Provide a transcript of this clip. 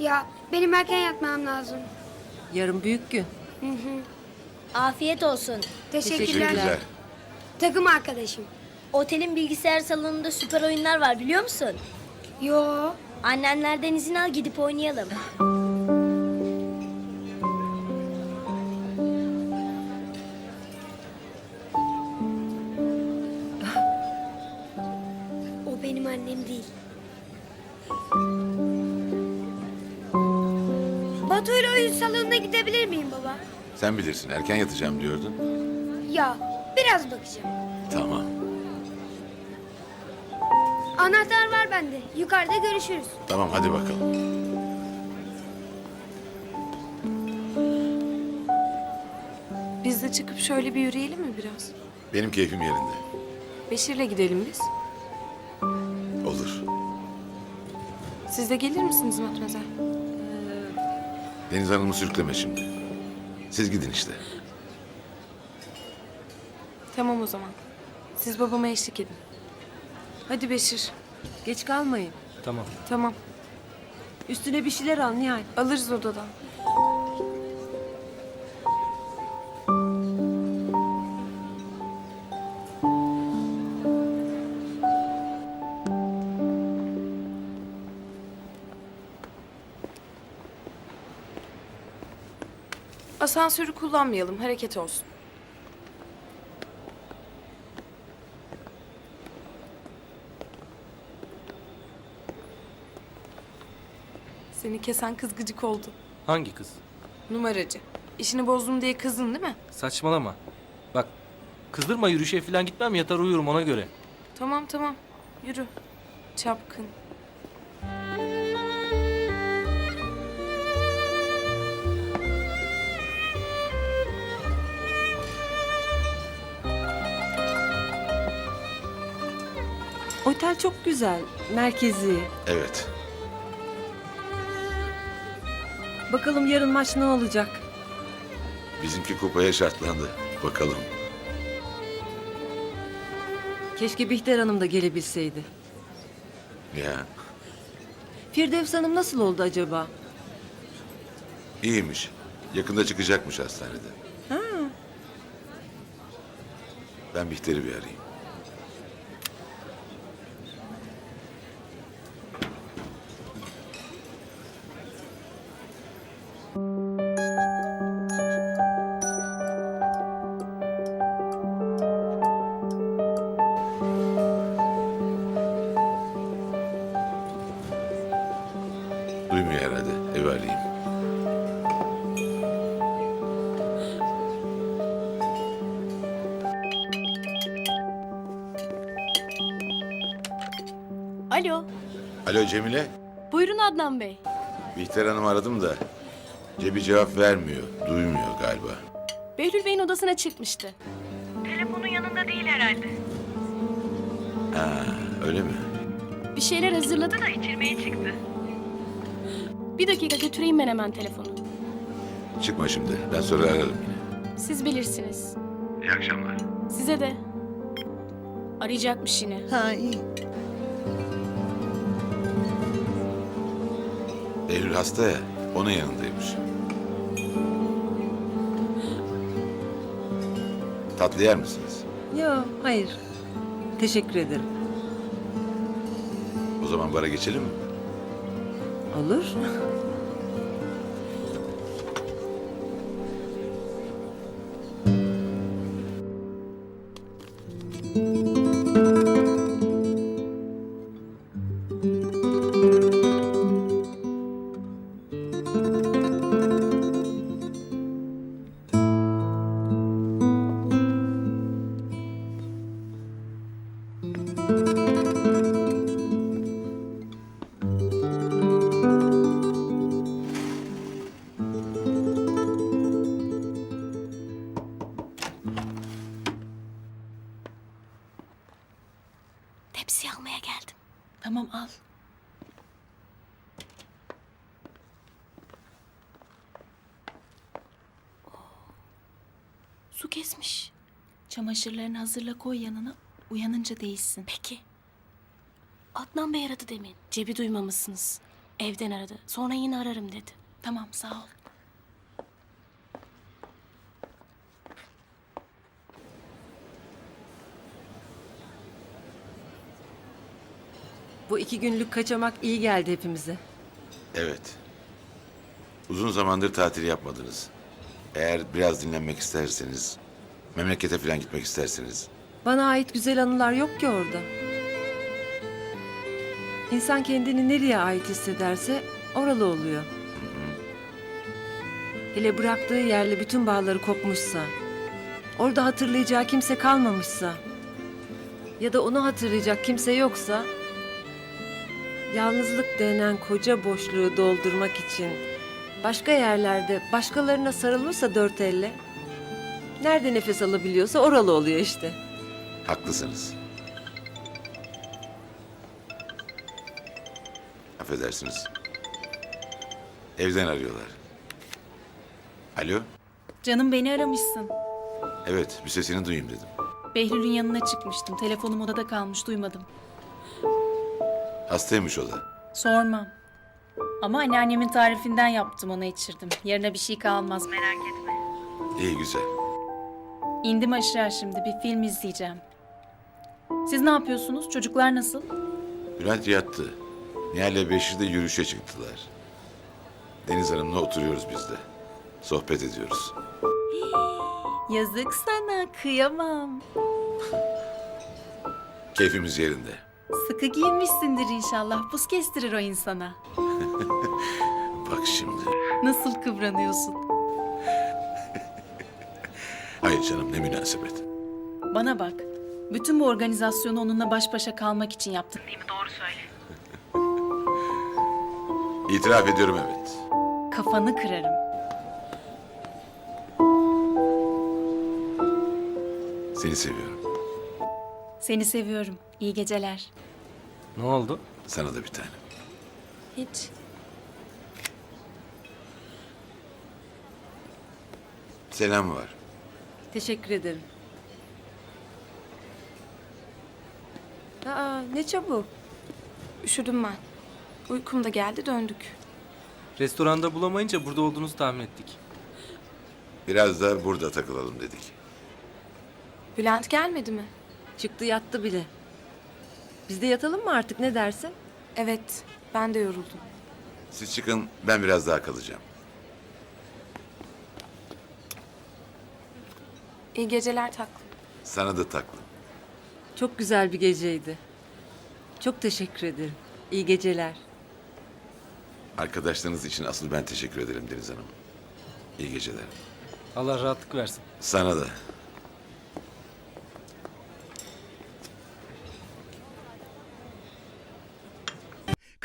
Ya benim erken yatmam lazım. Yarın büyük gün. Afiyet olsun. Teşekkürler. Teşekkürler. Takım arkadaşım. Otelin bilgisayar salonunda süper oyunlar var biliyor musun? Yo. Annenlerden izin al gidip oynayalım. Oyun salonuna gidebilir miyim baba? Sen bilirsin erken yatacağım diyordun. Ya biraz bakacağım. Tamam. Anahtar var bende. Yukarıda görüşürüz. Tamam hadi bakalım. Biz de çıkıp şöyle bir yürüyelim mi biraz? Benim keyfim yerinde. Beşir'le gidelim biz. Olur. Siz de gelir misiniz Matmazel? Deniz Hanım'ı sürükleme şimdi. Siz gidin işte. Tamam o zaman. Siz babama eşlik edin. Hadi Beşir. Geç kalmayın. Tamam. Tamam. Üstüne bir şeyler al Nihal. Alırız odadan. Asansörü kullanmayalım, hareket olsun. Seni kesen kız gıcık oldu. Hangi kız? Numaracı. İşini bozdum diye kızdın değil mi? Saçmalama. Bak kızdırma yürüyüşe falan gitmem yatar uyurum ona göre. Tamam tamam. Yürü. Çapkın. Otel çok güzel. Merkezi. Evet. Bakalım yarın maç ne olacak? Bizimki kupaya şartlandı. Bakalım. Keşke Bihter Hanım da gelebilseydi. Ya Firdevs Hanım nasıl oldu acaba? iyiymiş. Yakında çıkacakmış hastanede. Ben Bihter'i bir arayayım. Duymuyor herhalde. Evi arayayım. Alo. Alo Cemile. Buyurun Adnan Bey. Bihter Hanım aradım da cebi cevap vermiyor. Duymuyor galiba. Behlül Bey'in odasına çıkmıştı. Ha, öyle mi? Bir şeyler hazırladı da içirmeye çıktı. Bir dakika götüreyim ben hemen telefonu. Çıkma şimdi. Ben sonra ararım yine. Siz bilirsiniz. İyi akşamlar. Size de. Arayacakmış yine. Ha iyi. Eylül hasta ya. Onun yanındaymış. Tatlı yer misiniz? Yok hayır. Teşekkür ederim. O zaman bara geçelim mi? Olur. Tamam al. Su kesmiş. Çamaşırlarını hazırla koy yanına. Uyanınca değilsin. Peki. Adnan Bey aradı demin. Cebi duymamışsınız. Evden aradı. Sonra yine ararım dedi. Tamam sağ ol. Bu iki günlük kaçamak iyi geldi hepimize. Evet. Uzun zamandır tatil yapmadınız. Eğer biraz dinlenmek isterseniz, memlekete falan gitmek isterseniz. Bana ait güzel anılar yok ki orada. İnsan kendini nereye ait hissederse oralı oluyor. Hele bıraktığı yerle bütün bağları kopmuşsa, orada hatırlayacağı kimse kalmamışsa ya da onu hatırlayacak kimse yoksa yalnızlık denen koca boşluğu doldurmak için başka yerlerde başkalarına sarılmışsa dört elle nerede nefes alabiliyorsa oralı oluyor işte. Haklısınız. Affedersiniz. Evden arıyorlar. Alo? Canım beni aramışsın. Evet, bir sesini duyayım dedim. Behlül'ün yanına çıkmıştım. Telefonum odada kalmış duymadım. Hastaymış o da. Sormam. Ama anneannemin tarifinden yaptım ona içirdim. Yarına bir şey kalmaz merak etme. İyi güzel. İndim aşağı şimdi bir film izleyeceğim. Siz ne yapıyorsunuz? Çocuklar nasıl? Bülent yattı. Nihal'le Beşir de yürüyüşe çıktılar. Deniz Hanım'la oturuyoruz biz de. Sohbet ediyoruz. Yazık sana kıyamam. Keyfimiz yerinde. Sıkı giyinmişsindir inşallah. Buz kestirir o insana. Bak şimdi. Nasıl kıvranıyorsun? Hayır canım ne münasebet. Bana bak. Bütün bu organizasyonu onunla baş başa kalmak için yaptın değil mi? Doğru söyle. İtiraf ediyorum evet. Kafanı kırarım. Seni seviyorum. Seni seviyorum. İyi geceler. Ne oldu? Sana da bir tane. Hiç. Selam var. Teşekkür ederim. Aa, ne çabuk. Üşüdüm ben. Uykum da geldi döndük. Restoranda bulamayınca burada olduğunuzu tahmin ettik. Biraz da burada takılalım dedik. Bülent gelmedi mi? Çıktı yattı bile. Biz de yatalım mı artık ne dersin? Evet. Ben de yoruldum. Siz çıkın ben biraz daha kalacağım. İyi geceler taklım. Sana da taklım. Çok güzel bir geceydi. Çok teşekkür ederim. İyi geceler. Arkadaşlarınız için asıl ben teşekkür ederim Deniz Hanım. İyi geceler. Allah rahatlık versin. Sana da.